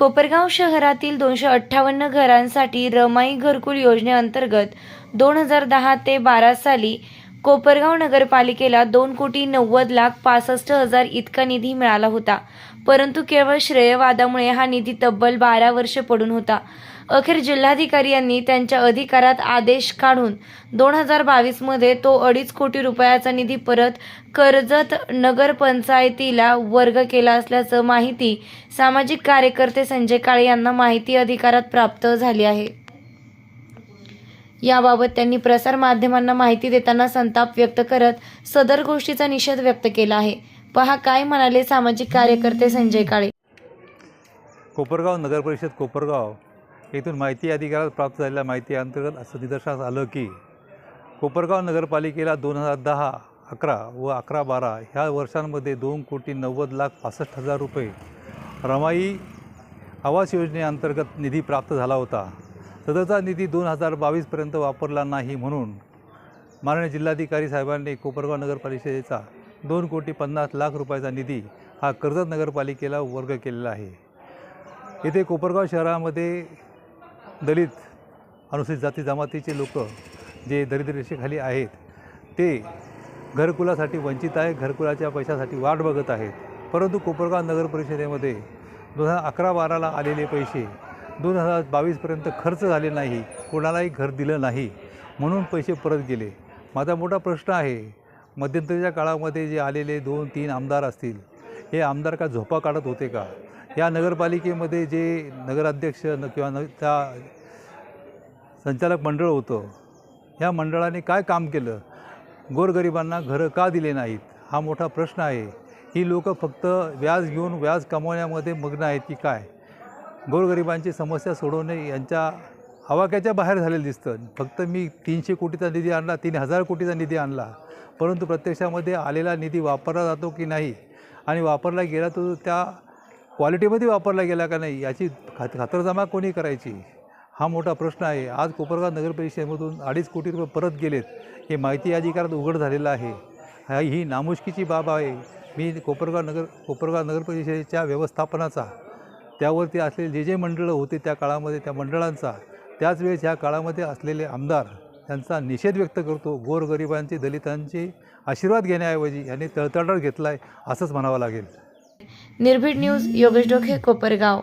कोपरगाव शहरातील दोनशे अठ्ठावन्न घरांसाठी रमाई घरकुल योजनेअंतर्गत दोन हजार दहा ते बारा साली कोपरगाव नगरपालिकेला दोन कोटी नव्वद लाख पासष्ट हजार इतका निधी मिळाला होता. परंतु केवळ श्रेयवादामुळे हा निधी तब्बल बारा वर्ष पडून होता. अखेर जिल्हाधिकारी यांनी त्यांच्या अधिकारात आदेश काढून दोन हजार बावीसमध्ये तो अडीच कोटी रुपयाचा निधी परत कर्जत नगरपंचायतीला वर्ग केला असल्याचं माहिती सामाजिक कार्यकर्ते संजय काळे यांना माहिती अधिकारात प्राप्त झाली आहे. याबाबत त्यांनी प्रसार माध्यमांना माहिती देताना संताप व्यक्त करत सदर गोष्टीचा निषेध व्यक्त केला आहे. पहा काय म्हणाले सामाजिक कार्यकर्ते संजय काळे. कोपरगाव नगर परिषद कोपरगाव येथून माहिती अधिकारात प्राप्त झालेल्या माहिती अंतर्गत असं निदर्शनास आलं की कोपरगाव नगरपालिकेला दोन हजार दहा अकरा व अकरा बारा ह्या वर्षांमध्ये दोन कोटी नव्वद लाख पासष्ट हजार रुपये रमाई आवास योजनेअंतर्गत निधी प्राप्त झाला होता. सदरचा निधी दोन हजार बावीसपर्यंत वापरला नाही म्हणून माननीय जिल्हाधिकारी साहेबांनी कोपरगाव नगरपालिकेचा दोन कोटी पन्नास लाख रुपयाचा निधी हा कर्जत नगरपालिकेला वर्ग केलेला आहे. येथे कोपरगाव शहरामध्ये दलित अनुसूचित जाती जमातीचे लोक जे दरिद्ररेषेखाली आहेत ते घरकुलासाठी वंचित आहे घरकुलाच्या पैशासाठी वाट बघत आहेत. परंतु कोपरगाव नगर परिषदेमध्ये दोन हजार अकरा बाराला आलेले पैसे दोन हजार बावीसपर्यंत खर्च झाले नाही कोणालाही घर दिलं नाही म्हणून पैसे परत गेले. माझा मोठा प्रश्न आहे मध्यंतरीच्या काळामध्ये जे आलेले दोन तीन आमदार असतील हे आमदार का झोपा काढत होते का? या नगरपालिकेमध्ये जे नगराध्यक्ष न किंवा न त्या संचालक मंडळ होतं ह्या मंडळाने काय काम केलं? गोरगरिबांना घरं का दिले नाहीत? हा मोठा प्रश्न आहे. ही लोकं फक्त व्याज घेऊन व्याज कमवण्यामध्ये मग्न आहेत की काय? गोरगरिबांची समस्या सोडवणे यांच्या आवाक्याच्या बाहेर झालेलं दिसतं. फक्त मी तीनशे कोटीचा निधी आणला तीन हजार कोटीचा निधी आणला. परंतु प्रत्यक्षामध्ये आलेला निधी वापरला जातो की नाही? आणि वापरला गेला तो त्या क्वालिटीमध्ये वापरला गेला का नाही याची खात खातरजमा कोणी करायची? हा मोठा प्रश्न आहे. आज कोपरगाव नगर परिषदेमधून अडीच कोटी रुपये परत गेलेत. हे माहिती अधिकारात उघड झालेलं आहे. हा ही नामुष्कीची बाब आहे. मी कोपरगाव नगर कोपरगाव नगर परिषदेच्या व्यवस्थापनाचा त्यावरती असलेले जे जे मंडळं होते त्या काळामध्ये त्या मंडळांचा त्याच वेळेस ह्या काळामध्ये असलेले आमदार त्यांचा निषेध व्यक्त करतो. गोरगरिबांचे दलितांचे आशीर्वाद घेण्याऐवजी यांनी तळतळाट घेतला आहे असंच म्हणावं लागेल. निर्भीड न्यूज योगेश डोखे कोपरगाव.